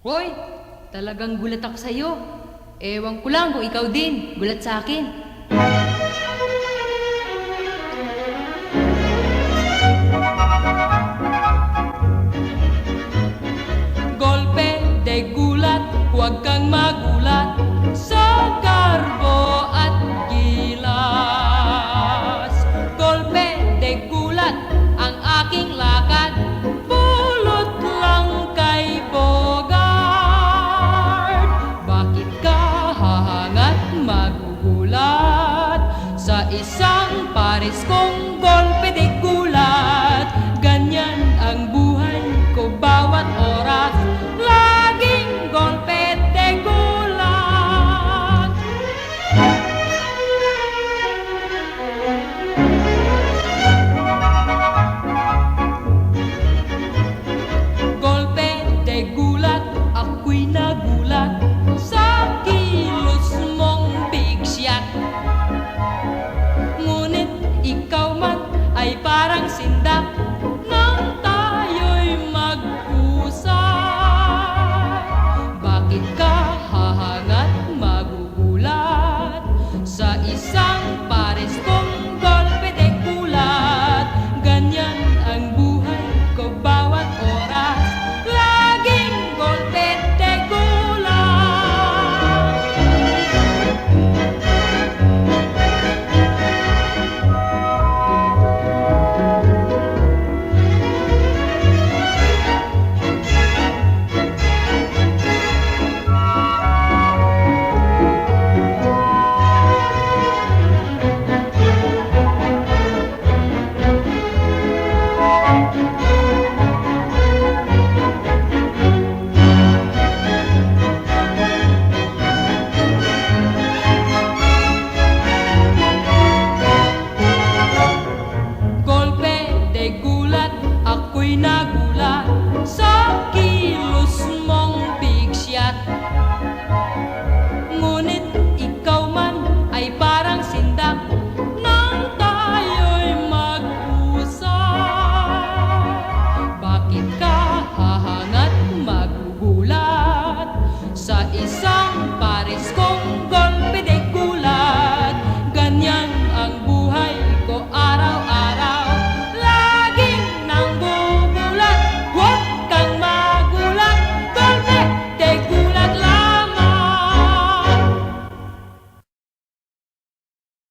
Hoy, talagang gulat ako sa'yo. Ewan ko lang kung ikaw din, gulat sa akin. Isang pares kong golpe de gulat? Ganyan ang buhay parang sindak nang tayo'y mag-usap. Bakit ka hahangat magugulat sa isang